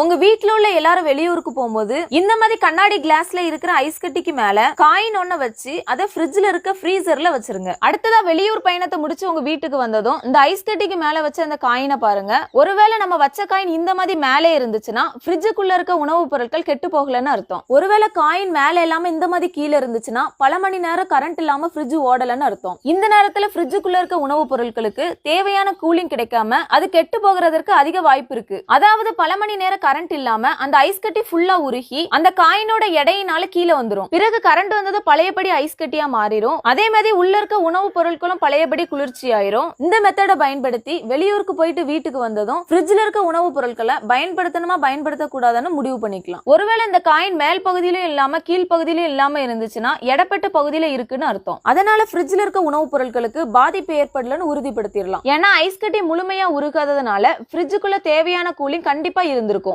உங்க வீட்ல உள்ள எல்லாரும் வெளியூருக்கு போகும்போது இந்த மாதிரி கண்ணாடி கிளாஸ்ல இருக்கிற ஐஸ் கட்டிக்கு மேல காயின் ஒண்ண வச்சு அதை ஃப்ரிட்ஜ்ல இருக்க ஃப்ரீசர்ல வச்சிருங்க. அடுத்ததா வெளியூர் பயணத்தை முடிச்சு உங்க வீட்டுக்கு வந்ததும் இந்த ஐஸ் கட்டிக்கு மேல வச்ச அந்த காயினை பாருங்க. ஒருவேளை நம்ம வச்ச காயின் இந்த மாதிரி மேலே இருந்துச்சுன்னா ஃப்ரிட்ஜுக்குள்ள இருக்க உணவுப் பொருட்கள் கெட்டு போகலன்னு அர்த்தம். ஒருவேளை காயின் மேல இல்லாம இந்த மாதிரி கீழே இருந்துச்சுன்னா பல மணி நேரம் கரண்ட் இல்லாம ஃப்ரிட்ஜ் ஓடலன்னு அர்த்தம். இந்த நேரத்துல ஃப்ரிட்ஜுக்குள்ள இருக்க உணவுப் பொருட்களுக்கு தேவையான கூலிங் கிடைக்காம அது கெட்டு போகிறதற்கு அதிக வாய்ப்பு இருக்கு. அதாவது பல மணி நேரம் கரண்ட் இல்லாம அந்த ஐஸ் கட்டி ஃபுல்லா உருகி அந்த காயினோட எடையினால கீழே வந்துடும் பிறகு கரண்ட் வந்தது பழையபடி ஐஸ் கட்டியா மாறிடும் அதே மாதிரி உள்ள இருக்க உணவுப் பொருட்களும் பழையபடி குளிர்ச்சி ஆயிரும். இந்த மெத்தடை பயன்படுத்தி வெளியூருக்கு போயிட்டு வீட்டுக்கு வந்ததும் ஃப்ரிட்ஜ்ல இருக்க உணவுப் பொருட்களை பயன்படுத்தணுமா பயன்படுத்த கூடாதுன்னு முடிவு பண்ணிக்கலாம். ஒருவேளை இந்த காயின் மேல் பகுதியிலும் இல்லாம கீழ் பகுதியிலும் இல்லாம இருந்துச்சுன்னா எடப்பட்ட பகுதியில இருக்குன்னு அர்த்தம். அதனால ஃப்ரிட்ஜ்ல இருக்க உணவுப் பொருட்களுக்கு பாதிப்பு ஏற்படலன்னு உறுதிப்படுத்திடலாம். ஏன்னா ஐஸ் கட்டி முழுமையா உருகாததுனால ஃப்ரிட்ஜுக்குள்ள தேவையான கூலிங் கண்டிப்பா இருந்திருக்கும்.